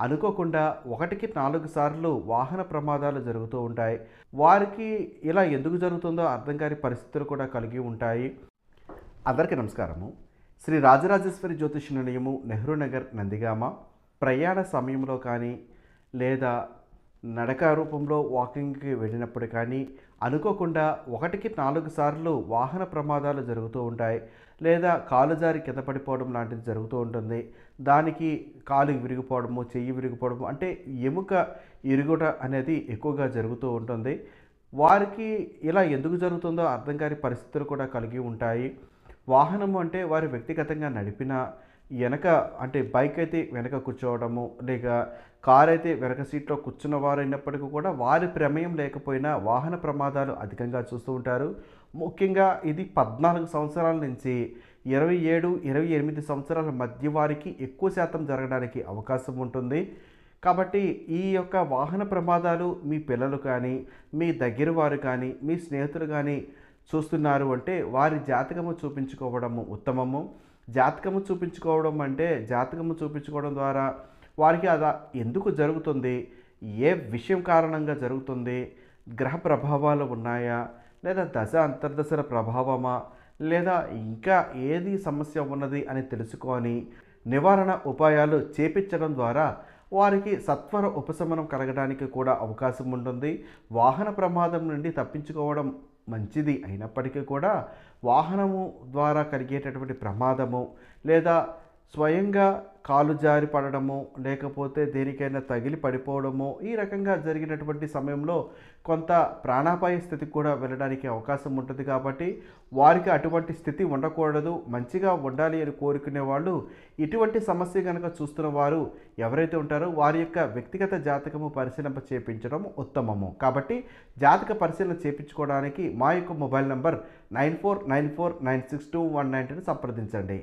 అనుకోకుండా ఒకటికి నాలుగు సార్లు వాహన ప్రమాదాలు జరుగుతూ ఉంటాయి. వారికి ఇలా ఎందుకు జరుగుతుందో అర్థం కాని పరిస్థితులు కూడా కలిగి ఉంటాయి. అందరికీ నమస్కారము. శ్రీ రాజరాజేశ్వరి జ్యోతిష నిలయము నెహ్రూ నగర్ నందిగామ. ప్రయాణ సమయంలో కానీ లేదా నడక రూపంలో వాకింగ్కి వెళ్ళినప్పుడు కానీ అనుకోకుండా ఒకటికి నాలుగు సార్లు వాహన ప్రమాదాలు జరుగుతూ ఉంటాయి. లేదా కాలు జారి కింద పడిపోవడం లాంటిది జరుగుతూ ఉంటుంది. దానికి కాలు విరిగిపోవడము చెయ్యి విరిగిపోవడము అంటే ఎముక ఇరుగుట అనేది ఎక్కువగా జరుగుతూ ఉంటుంది. వారికి ఇలా ఎందుకు జరుగుతుందో అర్థం కాని పరిస్థితులు కూడా కలిగి ఉంటాయి. వాహనము అంటే వారు వ్యక్తిగతంగా నడిపిన వెనక అంటే బైక్ అయితే వెనక కూర్చోవడము లేక కార్ అయితే వెనక సీట్లో కూర్చున్న వారు అయినప్పటికీ కూడా వారి ప్రమేయం లేకపోయినా వాహన ప్రమాదాలు అధికంగా చూస్తూ ఉంటారు. ముఖ్యంగా ఇది పద్నాలుగు సంవత్సరాల నుంచి ఇరవై ఏడు ఇరవై ఎనిమిది సంవత్సరాల మధ్య వారికి ఎక్కువ శాతం జరగడానికి అవకాశం ఉంటుంది. కాబట్టి ఈ యొక్క వాహన ప్రమాదాలు మీ పిల్లలు కానీ మీ దగ్గర వారు కానీ మీ స్నేహితులు కానీ చూస్తున్నారు అంటే వారి జాతకము చూపించుకోవడము ఉత్తమము. జాతకము చూపించుకోవడం అంటే జాతకము చూపించుకోవడం ద్వారా వారికి అది ఎందుకు జరుగుతుంది? ఏ విషయం కారణంగా జరుగుతుంది? గ్రహ ప్రభావాలు ఉన్నాయా? లేదా దశ అంతర్దశల ప్రభావమా? లేదా ఇంకా ఏది సమస్య ఉన్నది అని తెలుసుకొని నివారణ ఉపాయాలు చేపించడం ద్వారా వారికి సత్వర ఉపశమనం కలగడానికి కూడా అవకాశం ఉంటుంది. వాహన ప్రమాదం నుండి తప్పించుకోవడం మంచిది అయినప్పటికీ కూడా వాహనము ద్వారా కలిగేటటువంటి ప్రమాదము లేదా స్వయంగా కాలు జారి పడడము లేకపోతే దేనికైనా తగిలి పడిపోవడము ఈ రకంగా జరిగినటువంటి సమయంలో కొంత ప్రాణాపాయ స్థితికి కూడా వెళ్ళడానికి అవకాశం ఉంటుంది కాబట్టి వారికి అటువంటి స్థితి ఉండకూడదు మంచిగా ఉండాలి అని కోరుకునే వాళ్ళు ఇటువంటి సమస్య కనుక చూస్తున్న వారు ఎవరైతే ఉంటారో వారి యొక్క వ్యక్తిగత జాతకము పరిశీలింప చేపించడం ఉత్తమము. కాబట్టి జాతక పరిశీలన చేపించుకోవడానికి మా యొక్క mobile number nine four nine four nine six two one నైన్టీని సంప్రదించండి.